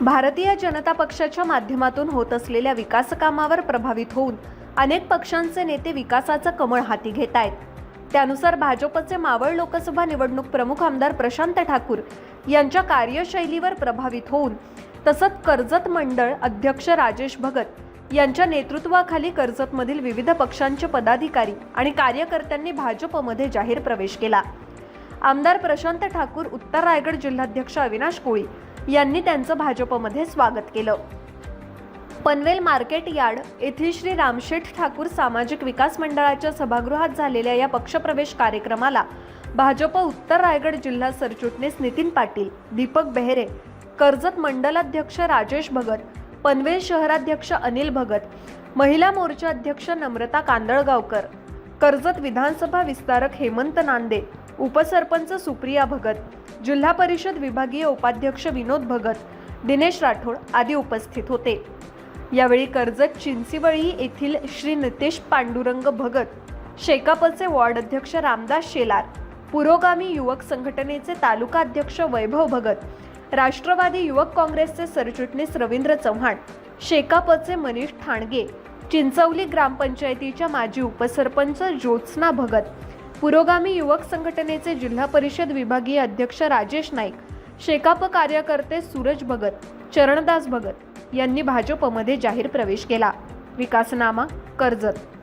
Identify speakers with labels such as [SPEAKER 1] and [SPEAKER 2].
[SPEAKER 1] भारतीय जनता पक्षाच्या माध्यमातून होत असलेल्या विकासकामावर प्रभावित होऊन अनेक पक्षांचे नेते विकासाचं कमळ हाती घेत आहेत. त्यानुसार भाजपचे मावळ लोकसभा निवडणूक प्रमुख आमदार प्रशांत ठाकूर यांच्या कार्यशैलीवर प्रभावित होऊन तसंच कर्जत मंडळ अध्यक्ष राजेश भगत यांच्या नेतृत्वाखाली कर्जतमधील विविध पक्षांचे पदाधिकारी आणि कार्यकर्त्यांनी भाजपमध्ये जाहीर प्रवेश केला. आमदार प्रशांत ठाकूर उत्तर रायगड जिल्हाध्यक्ष अविनाश कोळी यांनी त्यांचं भाजपमध्ये स्वागत केलं. पनवेल मार्केट यार्ड येथील श्री रामशेठ ठाकूर सामाजिक विकास मंडळाच्या सभागृहात झालेल्या या पक्षप्रवेश कार्यक्रमाला भाजप उत्तर रायगड जिल्हा सरचिटणीस नितीन पाटील दीपक बेहरे कर्जत मंडलाध्यक्ष राजेश भगत पनवेल शहराध्यक्ष अनिल भगत महिला मोर्चा अध्यक्ष नम्रता कांदळगावकर कर्जत विधानसभा विस्तारक हेमंत नांदे उपसरपंच सुप्रिया भगत जिल्हा परिषद विभागीय उपाध्यक्ष विनोद भगत दिनेश राठोड आदी उपस्थित होते. यावेळी कर्जत चिंचिवळी येथील श्री नितेश पांडुरंग भगत शेकापचे वॉर्ड अध्यक्ष रामदास शेलार पुरोगामी युवक संघटनेचे तालुका अध्यक्ष वैभव भगत राष्ट्रवादी युवक काँग्रेसचे सरचिटणीस रवींद्र चव्हाण शेकापचे मनीष ठाणगे चिंचवली ग्रामपंचायतीच्या माजी उपसरपंच ज्योत्स्ना भगत पुरोगामी युवक संघटनेचे जिल्हा परिषद विभागीय अध्यक्ष राजेश नाईक शेकाप कार्यकर्ते सूरज भगत चरणदास भगत यांनी भाजपमध्ये जाहीर प्रवेश केला. विकासनामा कर्जत